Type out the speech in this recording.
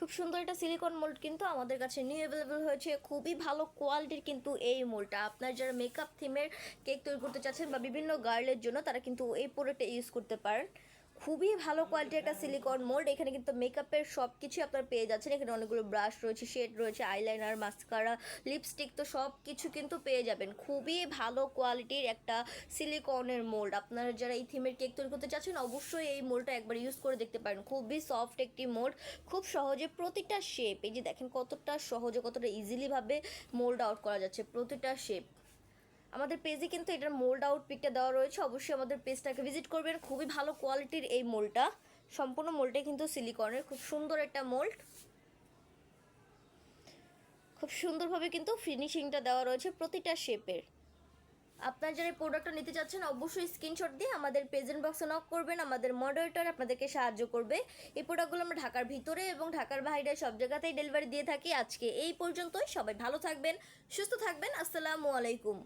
খুব সুন্দর একটা সিলিকন মোল্ড কিন্তু আমাদের কাছে নিউ অ্যাভেলেবেল হয়েছে। খুবই ভালো কোয়ালিটির কিন্তু এই মোল্ডটা আপনার যারা মেকআপ থিমের কেক তৈরি করতে চাচ্ছেন বা বিভিন্ন গার্লের জন্য, তারা কিন্তু এই প্রোডাক্টটা ইউজ করতে পারেন। খুবই ভালো কোয়ালিটির একটা সিলিকন মোল্ড এখানে কিন্তু মেকআপের সব কিছুই আপনার পেয়ে যাচ্ছেন। এখানে অনেকগুলো ব্রাশ রয়েছে শেড রয়েছে আইলাইনার মাস্কারা লিপস্টিক তো সব কিছু কিন্তু পেয়ে যাবেন। খুবই ভালো কোয়ালিটির একটা সিলিকনের মোল্ড আপনারা যারা এই থিমের কেক তৈরি করতে চাচ্ছেন, অবশ্যই এই মোল্ডটা একবার ইউজ করে দেখতে পারেন। খুবই সফট একটি মোল্ড খুব সহজে প্রতিটা শেপ এই যে দেখেন কতটা সহজে, কতটা ইজিলিভাবে মোল্ড আউট করা যাচ্ছে প্রতিটা শেপ আমাদের পেজে কিন্তু এটার মোল্ড আউট পিকটা দেওয়া রয়েছে। অবশ্যই আমাদের পেজটাকে ভিজিট করবেন। খুবই ভালো কোয়ালিটির এই মোল্ডটা সম্পূর্ণ মোল্ডটাই কিন্তু সিলিকনের খুব সুন্দর একটা মোল্ড খুব সুন্দরভাবে কিন্তু ফিনিশিংটা দেওয়া রয়েছে প্রতিটা শেপের আপনার যারা এই প্রোডাক্টটা নিতে চাচ্ছেন, অবশ্যই স্ক্রিনশট দিয়ে আমাদের প্রেজেন্ট বক্সে নক করবেন। আমাদের মডারেটর আপনাদেরকে সাহায্য করবে। এই প্রোডাক্টগুলো আমরা ঢাকার ভিতরে এবং ঢাকার বাইরে সব জায়গাতেই ডেলিভারি দিয়ে থাকি। আজকে এই পর্যন্তই। সবাই ভালো থাকবেন, সুস্থ থাকবেন। আসসালামু আলাইকুম।